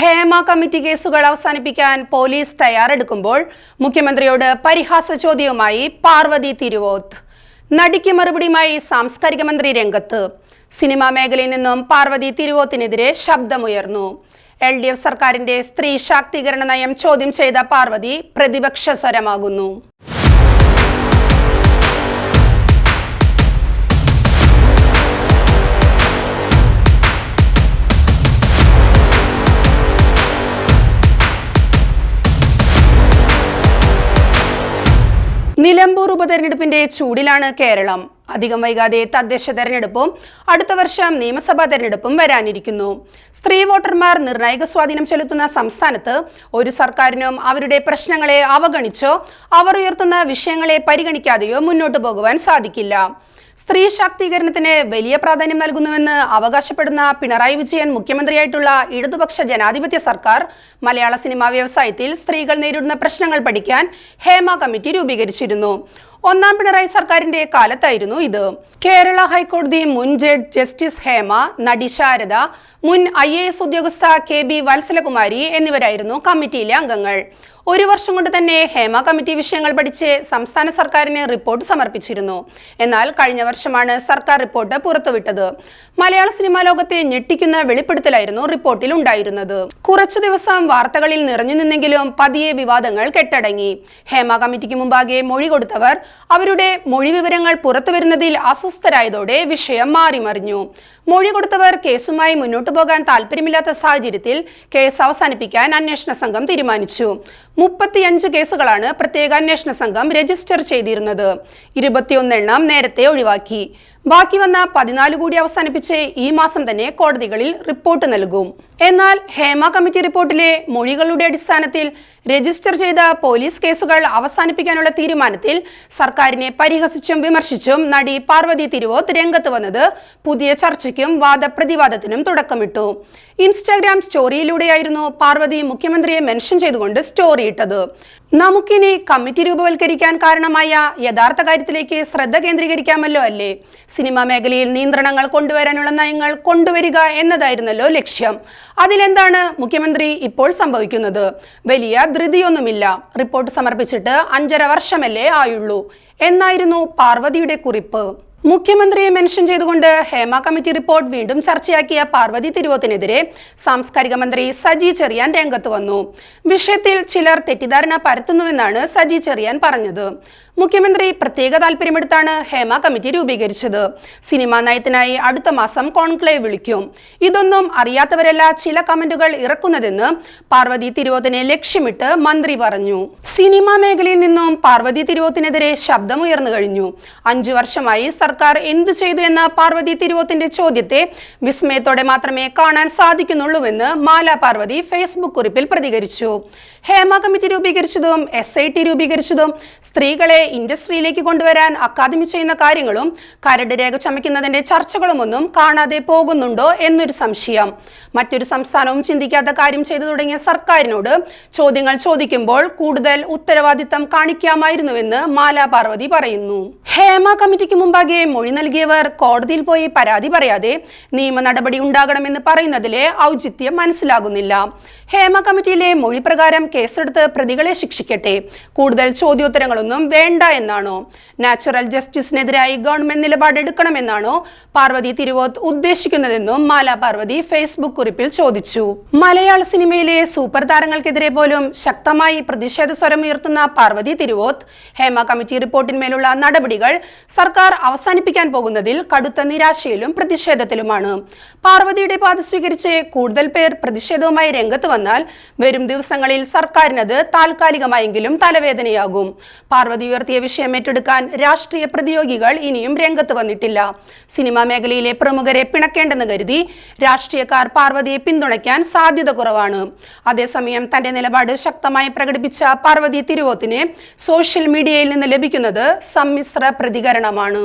Hema committee കേസുകൾ അവസാനിപ്പിക്കാൻ police തയ്യാറെടുക്കുമ്പോൾ മുഖ്യമന്ത്രിയോട് പരിഹാസ ചോദ്യവുമായി പാർവതി തിരുവോത്ത്. നടിക്ക് മറുപടിയുമായി സാംസ്കാരിക മന്ത്രി രംഗത്ത്. സിനിമാ മേഖലയിൽ നിന്നും പാർവതി തിരുവോത്തിനെതിരെ ശബ്ദമുയർന്നു. എൽ ഡി എഫ് സർക്കാരിന്റെ സ്ത്രീ ശാക്തീകരണ നയം ചോദ്യം ചെയ്ത പാർവതി പ്രതിപക്ഷ സ്വരമാകുന്നു. നിലമ്പൂർ ഉപതെരഞ്ഞെടുപ്പിന്റെ ചൂടിലാണ് കേരളം. അധികം വൈകാതെ തദ്ദേശ തെരഞ്ഞെടുപ്പും അടുത്ത വർഷം നിയമസഭാ തെരഞ്ഞെടുപ്പും വരാനിരിക്കുന്നു. സ്ത്രീ വോട്ടർമാർ നിർണായക സ്വാധീനം ചെലുത്തുന്ന സംസ്ഥാനത്ത് ഒരു സർക്കാരിനും അവരുടെ പ്രശ്നങ്ങളെ അവഗണിച്ചോ അവർ ഉയർത്തുന്ന വിഷയങ്ങളെ പരിഗണിക്കാതെയോ മുന്നോട്ടു പോകുവാൻ സാധിക്കില്ല. സ്ത്രീ ശാക്തീകരണത്തിന് വലിയ പ്രാധാന്യം നൽകുന്നുവെന്ന് അവകാശപ്പെടുന്ന പിണറായി വിജയൻ മുഖ്യമന്ത്രിയായിട്ടുള്ള ഇടതുപക്ഷ ജനാധിപത്യ സർക്കാർ മലയാള സിനിമാ വ്യവസായത്തിൽ സ്ത്രീകൾ നേരിടുന്ന പ്രശ്നങ്ങൾ പഠിക്കാൻ ഹേമ കമ്മിറ്റി രൂപീകരിച്ചിരുന്നു. ഒന്നാം പിണറായി സർക്കാരിന്റെ കാലത്തായിരുന്നു ഇത്. കേരള ഹൈക്കോടതി മുൻ ജഡ്ജ് ജസ്റ്റിസ് ഹേമ നടി ശാരദ മുൻ ഐ ഉദ്യോഗസ്ഥ കെ ബി വത്സലകുമാരി എന്നിവരായിരുന്നു കമ്മിറ്റിയിലെ അംഗങ്ങൾ. ഒരു വർഷം കൊണ്ട് തന്നെ ഹേമ കമ്മിറ്റി വിഷയങ്ങൾ പഠിച്ച് സംസ്ഥാന സർക്കാരിന് റിപ്പോർട്ട് സമർപ്പിച്ചിരുന്നു. എന്നാൽ കഴിഞ്ഞ വർഷമാണ് സർക്കാർ റിപ്പോർട്ട് പുറത്തുവിട്ടത്. മലയാള സിനിമാ ലോകത്തെ ഞെട്ടിക്കുന്ന വെളിപ്പെടുത്തലായിരുന്നു റിപ്പോർട്ടിൽ ഉണ്ടായിരുന്നത്. കുറച്ചു ദിവസം വാർത്തകളിൽ നിറഞ്ഞു നിന്നെങ്കിലും പതിയെ വിവാദങ്ങൾ കെട്ടടങ്ങി. ഹേമ കമ്മിറ്റിക്ക് മുമ്പാകെ മൊഴി കൊടുത്തവർ അവരുടെ മൊഴി വിവരങ്ങൾ പുറത്തുവരുന്നതിൽ അസ്വസ്ഥരായതോടെ വിഷയം മാറിമറിഞ്ഞു. മൊഴി കൊടുത്തവർ കേസുമായി മുന്നോട്ടു പോകാൻ താല്പര്യമില്ലാത്ത സാഹചര്യത്തിൽ കേസ് അവസാനിപ്പിക്കാൻ അന്വേഷണ സംഘം തീരുമാനിച്ചു. മുപ്പത്തിയഞ്ച് കേസുകളാണ് പ്രത്യേക അന്വേഷണ സംഘം രജിസ്റ്റർ ചെയ്തിരുന്നത്. ഇരുപത്തിയൊന്നെണ്ണം നേരത്തെ ഒഴിവാക്കി. ബാക്കി വന്ന പതിനാല് കൂടി അവസാനിപ്പിച്ച് ഈ മാസം തന്നെ കോടതികളിൽ റിപ്പോർട്ട് നൽകും. എന്നാൽ ഹേമ കമ്മിറ്റി റിപ്പോർട്ടിലെ മൊഴികളുടെ അടിസ്ഥാനത്തിൽ രജിസ്റ്റർ ചെയ്ത പോലീസ് കേസുകൾ അവസാനിപ്പിക്കാനുള്ള തീരുമാനത്തിൽ സർക്കാരിനെ പരിഹസിച്ചും വിമർശിച്ചും നടി പാർവതി തിരുവോത്ത് രംഗത്ത് വന്നത് പുതിയ ചർച്ചയ്ക്കും വാദപ്രതിവാദത്തിനും തുടക്കമിട്ടു. ഇൻസ്റ്റാഗ്രാം സ്റ്റോറിയിലൂടെയായിരുന്നു പാർവതി മുഖ്യമന്ത്രിയെ മെൻഷൻ ചെയ്തുകൊണ്ട് സ്റ്റോറി ഇട്ടത്. നമുക്കിനി കമ്മിറ്റി രൂപവൽക്കരിക്കാൻ കാരണമായ യഥാർത്ഥ കാര്യത്തിലേക്ക് ശ്രദ്ധ കേന്ദ്രീകരിക്കാമല്ലോ അല്ലേ? സിനിമാ മേഖലയിൽ നിയന്ത്രണങ്ങൾ കൊണ്ടുവരാനുള്ള നയങ്ങൾ കൊണ്ടുവരിക എന്നതായിരുന്നല്ലോ ലക്ഷ്യം. അതിലെന്താണ് മുഖ്യമന്ത്രി ഇപ്പോൾ സംഭവിക്കുന്നത്? വലിയ ധൃതിയൊന്നുമില്ല. റിപ്പോർട്ട് സമർപ്പിച്ചിട്ട് അഞ്ചര വർഷമല്ലേ ആയുള്ളൂ. എന്നായിരുന്നു പാർവതിയുടെ കുറിപ്പ്. മുഖ്യമന്ത്രിയെ മെൻഷൻ ചെയ്തുകൊണ്ട് ഹേമ കമ്മിറ്റി റിപ്പോർട്ട് വീണ്ടും ചർച്ചയാക്കിയ പാർവതി തിരുവോത്തിനെതിരെ സാംസ്കാരിക മന്ത്രി സജി ചെറിയാൻ രംഗത്ത് വന്നു. വിഷയത്തിൽ ചിലർ തെറ്റിദ്ധാരണ പരത്തുന്നുവെന്നാണ് സജി ചെറിയാൻ പറഞ്ഞത്. മുഖ്യമന്ത്രി പ്രത്യേക താല്പര്യമെടുത്താണ് ഹേമ കമ്മിറ്റി രൂപീകരിച്ചത്. സിനിമാ നയത്തിനായി അടുത്ത മാസം കോൺക്ലേവ് വിളിക്കും. ഇതൊന്നും അറിയാത്തവരല്ല ചില കമന്റുകൾ ഇറക്കുന്നതെന്ന് പാർവതി തിരുവോത്തിനെ ലക്ഷ്യമിട്ട് മന്ത്രി പറഞ്ഞു. സിനിമാ മേഖലയിൽ നിന്നും പാർവതി തിരുവോത്തിനെതിരെ ശബ്ദമുയർന്നു കഴിഞ്ഞു. അഞ്ചു വർഷമായി സർക്കാർ എന്തു ചെയ്തു എന്ന പാർവതി തിരുവോത്തിന്റെ ചോദ്യത്തെ വിസ്മയത്തോടെ മാത്രമേ കാണാൻ സാധിക്കുന്നുള്ളൂവെന്ന് മാല പാർവതി ഫേസ്ബുക്ക് കുറിപ്പിൽ പ്രതികരിച്ചു. ഹേമ കമ്മിറ്റി രൂപീകരിച്ചതും എസ് ഐ ടി രൂപീകരിച്ചതും സ്ത്രീകളെ ഇൻഡസ്ട്രിയിലേക്ക് കൊണ്ടുവരാൻ അക്കാദമി ചെയ്യുന്ന കാര്യങ്ങളും കരട് രേഖ ചമയ്ക്കുന്നതിന്റെ ചർച്ചകളുമൊന്നും കാണാതെ പോകുന്നുണ്ടോ എന്നൊരു സംശയം. മറ്റൊരു സംസ്ഥാനവും ചിന്തിക്കാത്ത കാര്യം ചെയ്തു തുടങ്ങിയ സർക്കാരിനോട് ചോദ്യങ്ങൾ ചോദിക്കുമ്പോൾ കൂടുതൽ ഉത്തരവാദിത്തം കാണിക്കാമായിരുന്നുവെന്ന് മാലാ പാർവതി പറയുന്നു. ഹേമ കമ്മിറ്റിക്ക് മുമ്പാകെ മൊഴി നൽകിയവർ കോടതിയിൽ പോയി പരാതി പറയാതെ നിയമ നടപടി ഉണ്ടാകണമെന്ന് പറയുന്നതിലെ ഔചിത്യം മനസ്സിലാകുന്നില്ല. ഹേമ കമ്മിറ്റിയിലെ മൊഴി പ്രകാരം കേസെടുത്ത് പ്രതികളെ ശിക്ഷിക്കട്ടെ. കൂടുതൽ ചോദ്യോത്തരങ്ങളൊന്നും വേണ്ട എന്നാണോ? നാച്ചുറൽ ജസ്റ്റിസിനെതിരായി ഗവൺമെന്റ് നിലപാടെടുക്കണമെന്നാണോ പാർവതി തിരുവോത്ത് ഉദ്ദേശിക്കുന്നതെന്നും മാല പാർവതി ഫേസ്ബുക്ക് കുറിപ്പിൽ ചോദിച്ചു. മലയാള സിനിമയിലെ സൂപ്പർ താരങ്ങൾക്കെതിരെ പോലും ശക്തമായി പ്രതിഷേധ സ്വരമുയർത്തുന്ന പാർവതി തിരുവോത്ത് ഹേമ കമ്മിറ്റി റിപ്പോർട്ടിന്മേലുള്ള നടപടികൾ സർക്കാർ അവസാനിപ്പിക്കാൻ പോകുന്നതിൽ കടുത്ത നിരാശയിലും പ്രതിഷേധത്തിലുമാണ്. പാർവതിയുടെ പാത സ്വീകരിച്ച് കൂടുതൽ പേർ പ്രതിഷേധവുമായി രംഗത്ത് വന്നാൽ വരും ദിവസങ്ങളിൽ സർക്കാരിനത് താൽക്കാലികമായെങ്കിലും തലവേദനയാകും. പാർവതി ഉയർത്തിയ വിഷയം ഏറ്റെടുക്കാൻ രാഷ്ട്രീയ പ്രതിയോഗികൾ ഇനിയും രംഗത്ത് വന്നിട്ടില്ല. സിനിമാ മേഖലയിലെ പ്രമുഖരെ പിണക്കേണ്ടെന്ന് കരുതി രാഷ്ട്രീയക്കാർ പാർവതിയെ പിന്തുണയ്ക്കാൻ സാധ്യത കുറവാണ്. അതേസമയം തന്റെ നിലപാട് ശക്തമായി പ്രകടിപ്പിച്ച പാർവതി തിരുവോത്തിനെ സോഷ്യൽ മീഡിയയിൽ നിന്ന് ലഭിക്കുന്നത് സമ്മിശ്ര പ്രതികരണമാണ്.